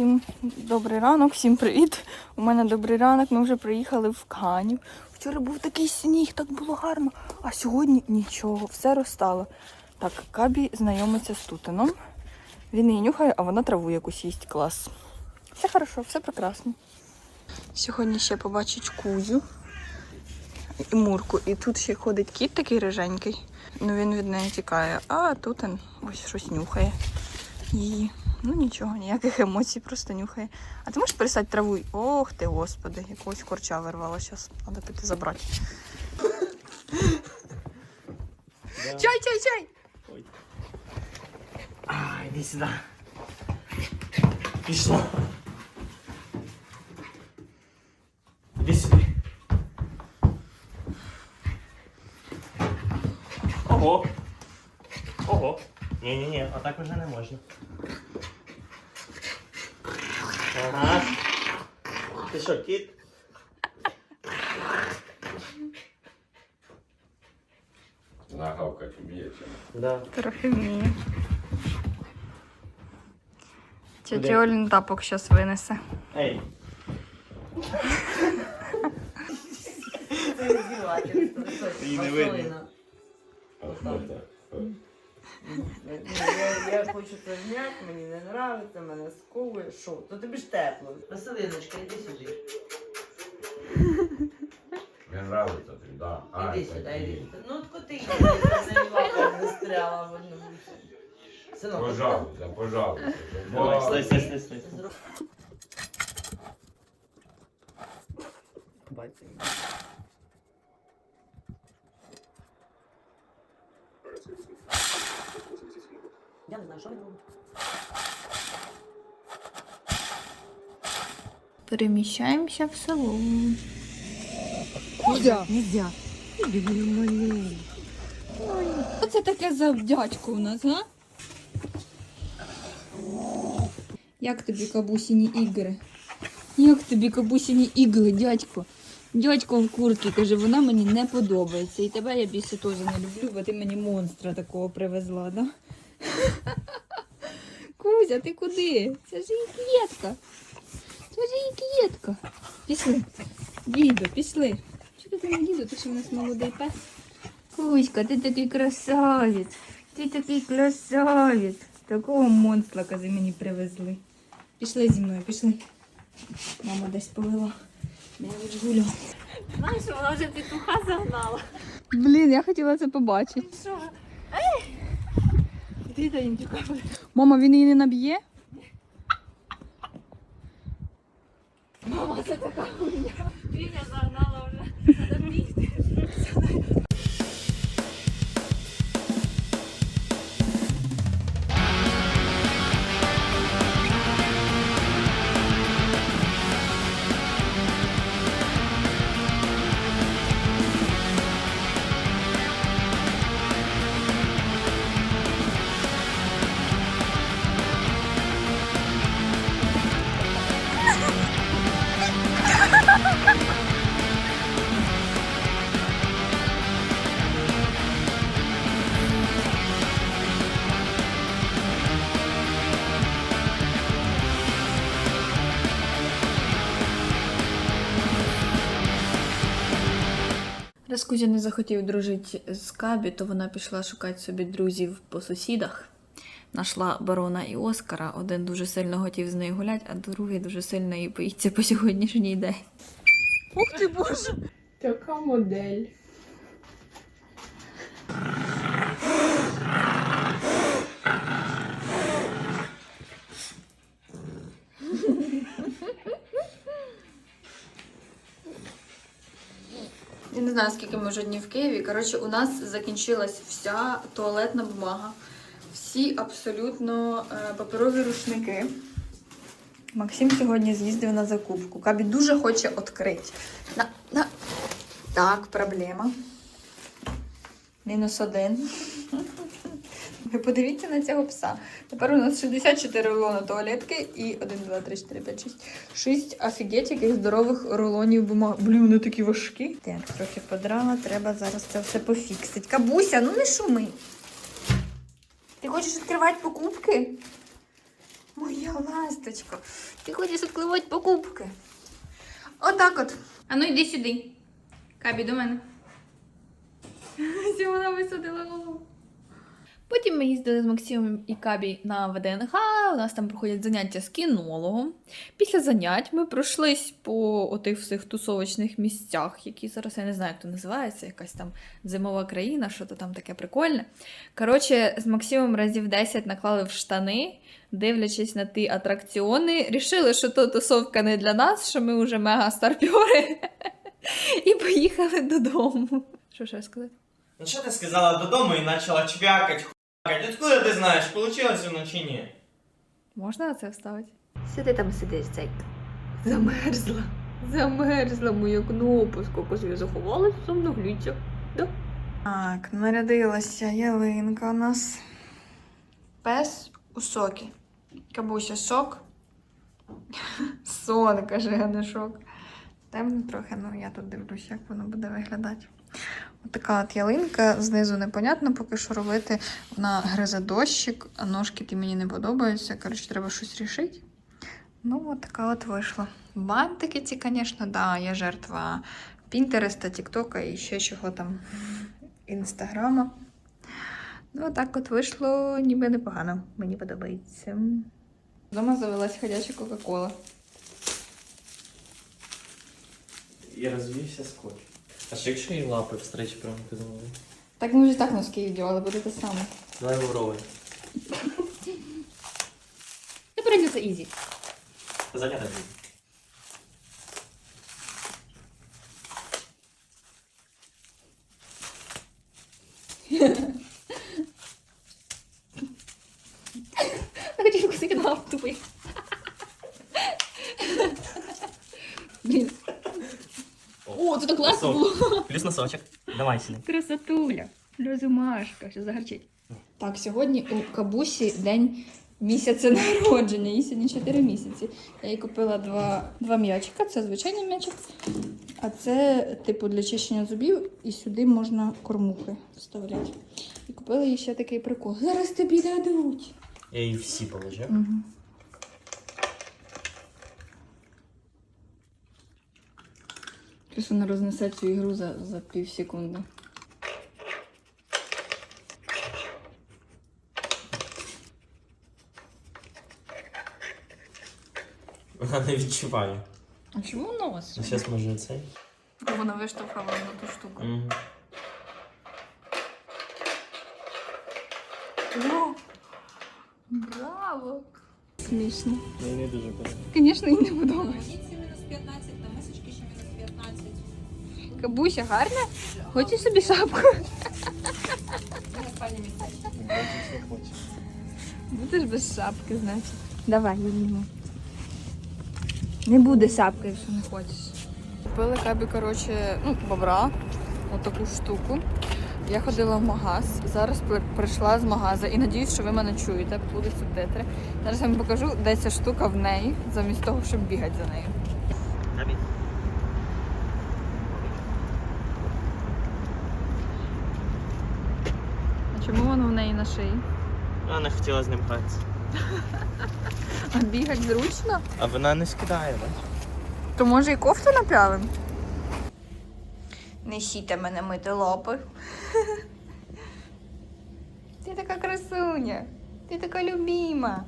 Всім добрий ранок, всім привіт. У мене добрий ранок. Ми вже приїхали в Канів. Вчора був такий сніг, так було гарно. А сьогодні нічого, все розстало. Так, Кабі знайомиться з Тутином. Він її нюхає, а вона траву якусь їсть. Клас. Все хорошо, все прекрасно. Сьогодні ще побачить кузю і Мурку. І тут ще ходить кіт такий риженький. Ну він від неї тікає, а Тутин ось щось нюхає її. Ну нічого, ніяких емоцій, просто нюхає. А ти можеш перестати траву? Ох ти, господи, якогось корча вирвала зараз. Треба піти забрати. Чай, чай, чай! Ой. А, іди сюди. Пішло. Іди сюди. Ого. Ого. Ні-ні-ні, отак вже не можна. Ага. Ти що, кіт? Нагавкать вмієте. Да. Трохи вміє. Тетя Олін тапок зараз винесе. Ей. Її не видно. Я, я хочу це зняти, мені не подобається, мене сковує. Що? То тобі ж тепло. Василиночка, іди сюди. Не нравиться тобі, да. А, Іди сюди, іди сюди. Ну от коти йди, я не застряла в одному. Синок, Пожалуйста, пожалуйста. Давай, стой, стой, стой, стой. Бачите. Я не знаю, що він робить. Переміщаємося в село. Нельзя. Нельзя. Що це таке за дядько у нас, а? Як тобі кабусіні ігри? Як тобі кабусіні ігри, дядько? Дядько в куртці каже, вона мені не подобається. І тебе я більше теж не люблю, бо ти мені монстра такого привезла, да? Кузя, ти куди? Це ж її клітка. Це ж її клітка. Пішли. Діду, пішли. Чого ти не діду? Ти що в нас молодий пес? Кузька, ти такий красавець. Ти такий красавець. Такого монстра, кази, мені привезли. Пішли зі мною, пішли. Мама десь повела. Я вже гуляла. Знаєш, вона вже петуха загнала. Блін, я хотіла це побачити. Що? Іди та індюка. Мама, він її не наб'є? Мама, це така хуйня. Віня загнала вже. Бігти. Раз Кузя не захотів дружити з Кабі, то вона пішла шукати собі друзів по сусідах. Нашла барона і Оскара. Один дуже сильно хотів з нею гуляти, а другий дуже сильно її боїться по сьогоднішній день. Ух ти боже! Така модель. Я не знаю, скільки ми вже днів в Києві. Коротше, у нас закінчилась вся туалетна бумага, всі абсолютно е, паперові рушники. Максим сьогодні з'їздив на закупку. Кабі дуже хоче відкрити. На, на. Так, проблема. Мінус один. Ви подивіться на цього пса. Тепер у нас 64 рулони туалетки і 1, 2, 3, 4, 5, 6. 6 офігеть яких здорових рулонів бумаги. Блін, вони такі важкі. Так, трохи подрала, треба зараз це все пофіксити. Кабуся, ну не шуми. Ти хочеш відкривати покупки? Моя ласточка. Ти хочеш відкривати покупки. Отак от. А ну йди сюди. Кабі до мене. Вона висадила голову. Потім ми їздили з Максимом і Кабі на ВДНХ. У нас там проходять заняття з кінологом. Після занять ми пройшлись по отих всіх тусовочних місцях, які зараз я не знаю, як то називається, якась там зимова країна, що то там таке прикольне. Коротше, з Максимом разів 10 наклали в штани, дивлячись на ті атракціони, рішили, що то тусовка не для нас, що ми вже мега старпьори. І поїхали додому. Що ще сказати? Ну що ти сказала додому і почала чвякать, хуякать? Откуда ти знаєш, получилось воно чи ні? Можна це вставити? Сиди там сидиш, цей. Замерзла. Замерзла моя кнопочка, каже, я заховалася в сумногліття. Да. Так, нарядилася ялинка у нас. Пес у сокі. Кабуся сок. Сон, каже, а не шок. Темно трохи, ну я тут дивлюсь, як воно буде виглядати. Отака от ялинка, знизу непонятно поки що робити. Вона гризе дощик, а ножки ті мені не подобаються. Коротше, треба щось рішити. Ну, от така от вийшла. Бантики ці, звісно, да, я жертва Пінтереста, Тіктока і ще чого там інстаграма. Ну, так от вийшло ніби непогано. Мені подобається. Дома завелась ходяча Кока-Кола. І розвівся скотч. А що якщо її лапи встречі прямо під головою? Так ми вже так носки віддівали, буде те саме. Давай вовровий. Це прийдеться ізі. Занята. Я хотів вкусити на тупий. Блін. О, це так класно було. Плюс носочок. Давай сюди. Красотуля. Розумашка, що загарчить. Так, сьогодні у Кабусі день місяця народження. Їй сьогодні 4 місяці. Я їй купила два, два м'ячика. Це звичайний м'ячик. А це, типу, для чищення зубів, і сюди можна кормухи вставляти. І купила їй ще такий прикол. Зараз тобі дадуть. Я її всі положив. Угу. Вона рознесе цю ігру за, за пів секунди. Вона не відчуває. А чому нос? А зараз може цей. Вона виштовхала на ту штуку. О, браво! Смішно. Мені не дуже подобається. Звісно, їй не подобається. Ніці мінус 15, на мисочки ще мінус 15. Кабуся гарна? Хочеш собі шапку? І на спальні місце. не хоче. Будеш без шапки, значить. Давай, я візьму. Не буде шапки, якщо не хочеш. Купили кабі, коротше, ну, бобра, отаку штуку. Я ходила в магаз, зараз при- прийшла з магазу і надіюсь, що ви мене чуєте, будуть субтитри. Зараз я вам покажу, де ця штука в неї, замість того, щоб бігати за нею. А чому воно в неї на шиї? Вона не хотіла з ним гратися. А бігати зручно? А вона не скидає, бач? То може і кофту напялим? Не сіте мене мити лапи. Ти така красуня, ти така любима.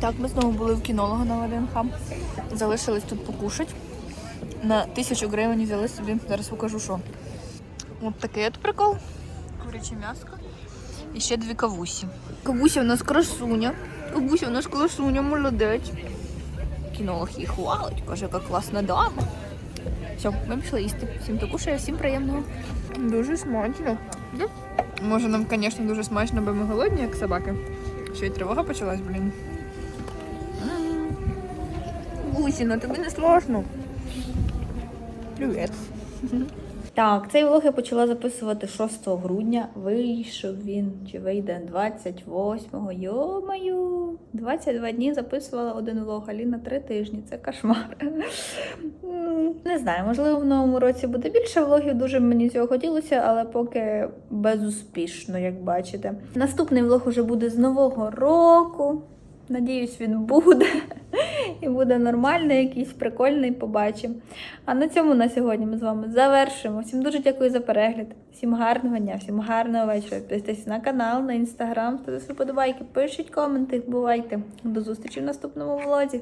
Так, ми знову були в кінолога на ВДНХ. Залишились тут покушати. На тисячу гривень взяли собі. Зараз покажу, що. От такий от прикол. Куряче м'яско. І ще дві кавусі. Кавуся в нас красуня. Кавуся в нас красуня, молодець. Кінолог її хвалить, каже, яка класна дама. Все, ми пішли їсти. Всім покушає, всім приємного. Дуже смачно. Може, нам, звісно, дуже смачно, бо ми голодні, як собаки. Ще й тривога почалась, блін. Гусіна, тобі не страшно. Привіт. Так, цей влог я почала записувати 6 грудня. Вийшов він, чи вийде 28-го. Йомаю! 22 дні записувала один влог, Аліна 3 тижні. Це кошмар. Не знаю, можливо, в новому році буде більше влогів. Дуже мені цього хотілося, але поки безуспішно, як бачите. Наступний влог уже буде з нового року. Надіюсь, він буде. І буде нормальний, якийсь прикольний, побачимо. А на цьому на сьогодні ми з вами завершимо. Всім дуже дякую за перегляд. Всім гарного дня, всім гарного вечора. Підписуйтесь на канал, на інстаграм, ставте свої подобайки, пишіть коменти, бувайте. До зустрічі в наступному влозі.